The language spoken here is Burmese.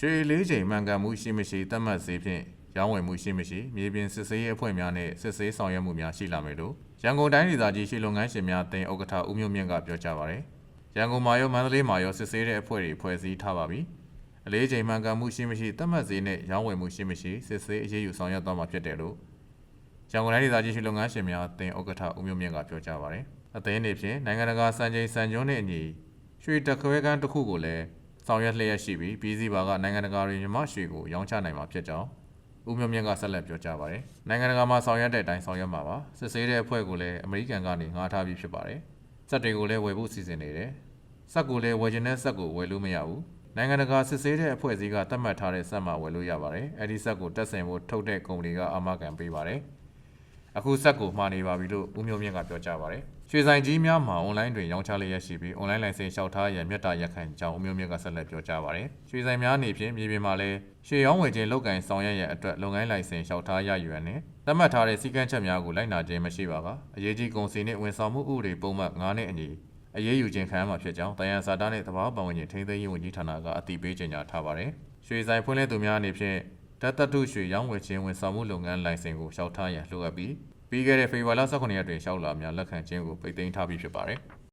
ရွှေလေးချိန်မှန်ကန်မှုရှိမရှိသတ်မှတ်စေဖြင့်ရောင်းဝယ်မှုရှိမရှိမြေပြင်စစ်ဆေးရေးအဖွဲ့များနဲ့စစ်ဆေးဆောင်ရွက်မှုများရှိလာမယ်လို့ရန်ကုန်တိုင်းဒေသကြီးရှိလုပ်ငန်းရှင်များအသင်းဥက္ကဋ္ဌဦးမျိုးမြင့်ကပြောကြားပါရယ်ရန်ကုန်မှာရောမန္တလေးမှာရောစစ်ဆေးတဲ့အဖွဲ့တွေဖွဲ့စည်းထားပါပြီအလေးချိန်မှန်ကန်မှုရှိမရှိသတ်မှတ်စေနဲ့ရောင်းဝယ်မှုရှိမရှိစစ်ဆေးအရေးယူဆောင်ရွက်သွားမှာဖြစ်တယ်လို့ရန်ကုန်တိုင်းဒေသကြီးရှိလုပ်ငန်းရှင်များအသင်းဥက္ကဋ္ဌဦးမျိုးမြင့်ကပြောကြားပါရယ်အသင်းနေဖြင့်နိုင်ငံတကာစံချိန်စံညွှန်းနဲ့အညီရွှေတက်ခွဲကန်းတစ်ခုကိုလည်း ဆောင်ရွက်လျက်ရှိပြီးပြည်စည်းပါကနိုင်ငံတကာတွေမြမရွှေကိုရောင်းချနိုင်မှာဖြစ်ကြောင်းဦးမျိုးမြင့်ကဆက်လက်ပြောကြားပါရယ်နိုင်ငံတကာမှာဆောင်ရွက်တဲ့အတိုင်းဆောင်ရွက်မှာပါစစ်ဆေးတဲ့အဖွဲ့ကိုလည်းအမေရိကန်ကနေငှားထားပြီးဖြစ်ပါတယ်စက်တွေကိုလည်းဝယ်ဖို့စီစဉ်နေတယ်စက်ကိုလည်းဝယ်ခြင်းနဲ့စက်ကိုဝယ်လို့မရဘူးနိုင်ငံတကာစစ်ဆေးတဲ့အဖွဲ့အစည်းကသတ်မှတ်ထားတဲ့စက်မှဝယ်လို့ရပါတယ်အဲဒီစက်ကိုတက်ဆင်ဖို့ထုတ်တဲ့ကုမ္ပဏီကအာမခံပေးပါတယ် အခုစက်ကိုမှားနေပါပြီလို့ဦးမျိုးမြင့်ကပြောကြားပါရယ်ရွှေဆိုင်ကြီးများမှာအွန်လိုင်းတွင်ရောင်းချလျက်ရှိပြီးအွန်လိုင်းလိုင်စင်လျှောက်ထားရန်မြတ်တာရက်ခံကြောင်းဦးမျိုးမြင့်ကဆက်လက်ပြောကြားပါရယ်ရွှေဆိုင်များအနေဖြင့်မြေပြင်မှာလည်းရွှေရောင်းဝယ်ခြင်းလုပ်ကင်ဆောင်ရွက်ရန်အတွက်လုပ်ငန်းလိုင်စင်လျှောက်ထားရယူရန်နဲ့သတ်မှတ်ထားတဲ့စည်းကမ်းချက်များကိုလိုက်နာခြင်းမရှိပါကအရေးကြီးကုန်စည်နှင့်ဝန်ဆောင်မှုဥပဒေပုံမှန်9နဲ့အညီအရေးယူခြင်းခံရမှာဖြစ်ကြောင်းတယန်စာတာနှင့်သဘာဝပတ်ဝန်းကျင်ထိန်းသိမ်းရေးဝန်ကြီးဌာနကအတည်ပြုကြေညာထားပါရယ်ရွှေဆိုင်ဖွင့်လှစ်သူများအနေဖြင့်တတ်တတုရွှေရောင်းဝယ်ခြင်းဝန်ဆောင်မှုလုပ်ငန်းလိုင်စင်ကိုလျှောက်ထားရန်လိုအပ်ပြီး ပြီးခဲ့တဲ့ဖေဖော်ဝါရီလ18ရက်တွင်ရှောက်လာများလက်ခံခြင်းကိုပိတ်သိမ်းထားပြီးဖြစ်ပါတယ်။